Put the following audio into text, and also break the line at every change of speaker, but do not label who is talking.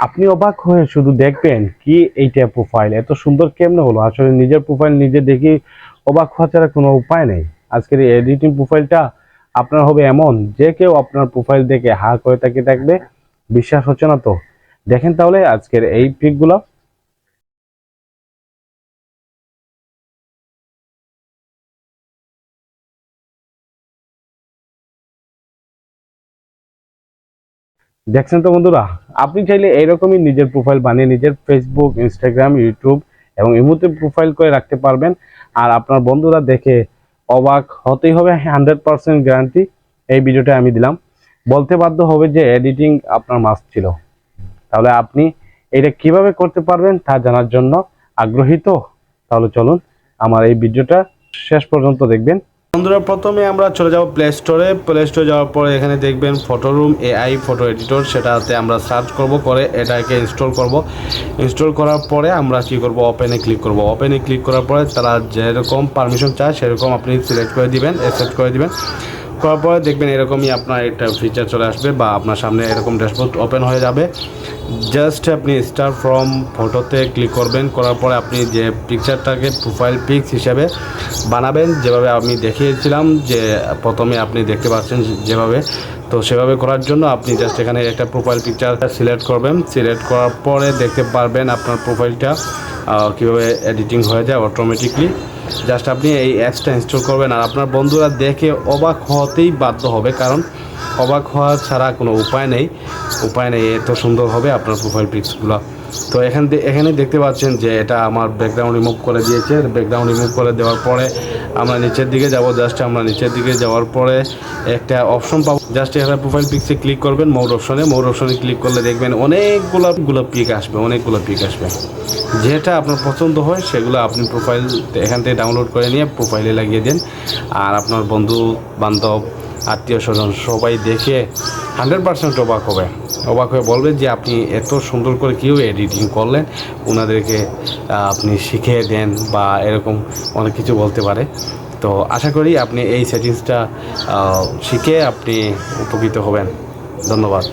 আপনি অবাক হয়ে শুধু দেখবেন কি এইটা প্রোফাইল এত সুন্দর কেমনে হলো? আসলে নিজের প্রোফাইল নিজে দেখি অবাক হওয়া ছাড়া কোনো উপায় নেই। আজকের এই এডিটিং প্রোফাইলটা আপনার হবে এমন, যে কেউ আপনার প্রোফাইল দেখে হা করে তাকে দেখবে বিশ্বাস হচ্ছে না তো? দেখেন তাহলে আজকের এই পিকগুলো দেখছেন তো বন্ধুরা, আপনি চাইলে এইরকমই নিজের প্রোফাইল বানিয়ে নিজের ফেসবুক ইনস্টাগ্রাম ইউটিউব এবং ইমোতে প্রোফাইল করে রাখতে পারবেন। আর আপনার বন্ধুরা দেখে অবাক হতেই হবে হান্ড্রেড পার্সেন্ট গ্যারান্টি এই ভিডিওটা আমি দিলাম। বলতে বাধ্য হবে যে এডিটিং আপনার মাস্ট ছিল। তাহলে আপনি এটা কীভাবে করতে পারবেন তা জানার জন্য আগ্রহী তো? তাহলে চলুন আমার এই ভিডিওটা শেষ পর্যন্ত দেখবেন। বন্ধুরা, প্রথমে আমরা চলে যাব প্লে স্টোরে প্লে স্টোরে যাওয়ার পরে এখানে দেখবেন photo room AI photo editor সেটাতে আমরা সার্চ করব, করে এটাকে ইনস্টল করব। ইনস্টল করার পরে আমরা কি করব? ওপেনে ক্লিক করব। ওপেনে ক্লিক করার পরে তারা যেরকম পারমিশন চায়, সেরকম আপনি সিলেক্ট করে দিবেন অ্যাকসেপ্ট করে দিবেন। করার পরে দেখবেন এরকমই আপনার একটা ফিচার চলে আসবে বা আপনার সামনে এরকম ড্যাশবোর্ড ওপেন হয়ে যাবে। জাস্ট আপনি স্টার ফ্রম ফটোতে ক্লিক করবেন, করার পরে আপনি যে পিকচারটাকে প্রোফাইল পিক্স হিসাবে বানাবেন, যেভাবে আমি দেখিয়েছিলাম যে প্রথমে আপনি দেখতে পাচ্ছেন যেভাবে, তো সেভাবে করার জন্য আপনি জাস্ট এখানে একটা প্রোফাইল পিকচার সিলেক্ট করবেন। সিলেক্ট করার পরে দেখতে পারবেন আপনার প্রোফাইলটা কীভাবে এডিটিং হয়ে যায় অটোমেটিকলি জাস্ট আপনি এই অ্যাপসটা ইনস্টল করবেন আর আপনার বন্ধুরা দেখে অবাক হতেই বাধ্য হবে, কারণ অবাক হওয়া ছাড়া কোনো উপায় নেই। উপায় নেই, এত সুন্দর হবে আপনার প্রোফাইল পিক্সগুলো তো এখান এখানে দেখতে পাচ্ছেন যে এটা আমার ব্যাকগ্রাউন্ড রিমুভ করে দিয়েছে। ব্যাকগ্রাউন্ড রিমুভ করে দেওয়ার পরে আমরা নিচের দিকে যাব জাস্ট আমরা নিচের দিকে যাওয়ার পরে একটা অপশন পাবো। জাস্ট এখানে প্রোফাইল পিকসে ক্লিক করবেন, মোর অপশনে মোর অপশনে ক্লিক করলে দেখবেন অনেকগুলো গুলো পিক আসবে, অনেকগুলো পিক আসবে। যেটা আপনার পছন্দ হয়, সেগুলো আপনি প্রোফাইল এখান থেকে ডাউনলোড করে নিয়ে প্রোফাইলে লাগিয়ে দেন। আর আপনার বন্ধু বান্ধব আত্মীয় স্বজন সবাই দেখে হান্ড্রেড পার্সেন্ট অবাক হবে। অবাক হয়ে বলবেন যে আপনি এত সুন্দর করে কেউ এডিটিং করলেন? ওনাদেরকে আপনি শিখিয়ে দেন বা এরকম অনেক কিছু বলতে পারে। তো আশা করি আপনি এই সেটিংসটা শিখে আপনি উপকৃত হবেন। ধন্যবাদ।